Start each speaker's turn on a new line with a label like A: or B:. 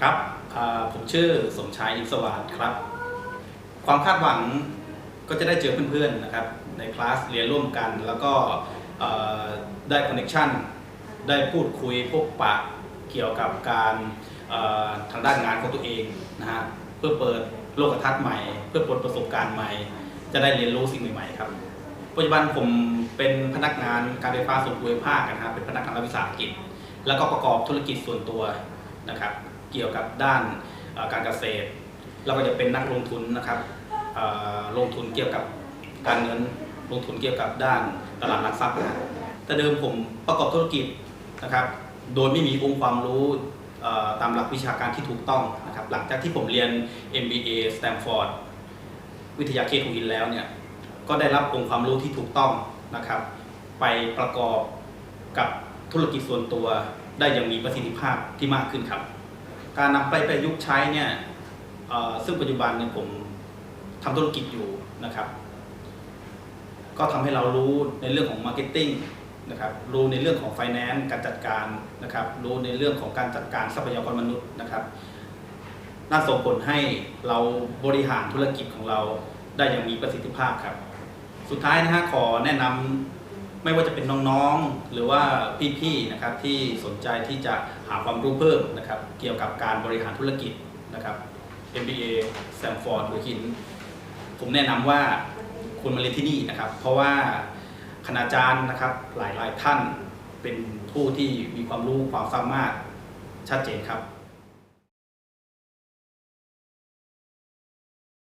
A: ครับผมชื่อสมชายอิสวัสดครับ ความคาดหวังก็จะได้เจอเพื่อนๆนะครับในคลาสเรียนร่วมกัน แล้วก็ได้คอนเน t ชันได้พูดคุยพบปะเกี่ยวกับการทางด้านงานของตัวเองนะฮะเพื่อเปิดโลกทัศน์ใหม่ เพื่อปิดประสบการณ์ใหม่ จะได้เรียนรู้สิ่งใหม่ๆครับปัจจุบันผมเป็นพนักงานการไฟฟ้าส่วนภูมิภาคนะครับเป็นพนักงานรัฐวิสาหกิจ แล้วก็ประกอบธุรกิจส่วนตัวนะครับ เกี่ยวกับด้านการเกษตร เราก็จะเป็นนักลงทุนนะครับลงทุนเกี่ยวกับการเงินลงทุนเกี่ยวกับด้านตลาดหลักทรัพย์นะแต่เดิมผมประกอบธุรกิจนะครับ โดยไม่มีองค์ความรู้ตามหลักวิชาการที่ถูกต้องนะครับ หลังจากที่ผมเรียน MBA Stanford วิทยาเขตหัวหินแล้วเนี่ย ก็ได้รับองค์ความรู้ที่ถูกต้องนะครับ ไปประกอบกับธุรกิจส่วนตัวได้อย่างมีประสิทธิภาพที่มากขึ้นครับ การนำไปประยุกต์ใช้เนี่ยซึ่งปัจจุบันเนี่ยผมทำธุรกิจอยู่นะครับ ก็ทำให้เรารู้ในเรื่องของมาร์เก็ตติ้งนะครับรู้ในเรื่องของไฟแนนซ์การจัดการนะครับ รู้ในเรื่องของการจัดการทรัพยากรมนุษย์นะครับน่าส่งผลให้เราบริหารธุรกิจของเราได้อย่างมีประสิทธิภาพครับ สุดท้ายนะฮะขอแนะนำ ไม่ว่าจะเป็นน้องๆ หรือว่าพี่ๆ นะครับที่สนใจที่จะหาความรู้เพิ่มนะครับเกี่ยวกับการบริหารธุรกิจนะครับ MBA Stanford หัวหิน ผมแนะนำว่าคุณมาเรียนที่นี่นะครับ เพราะว่าคณาจารย์นะครับหลายๆท่านเป็นผู้ที่มีความรู้ความสามารถชัดเจนครับ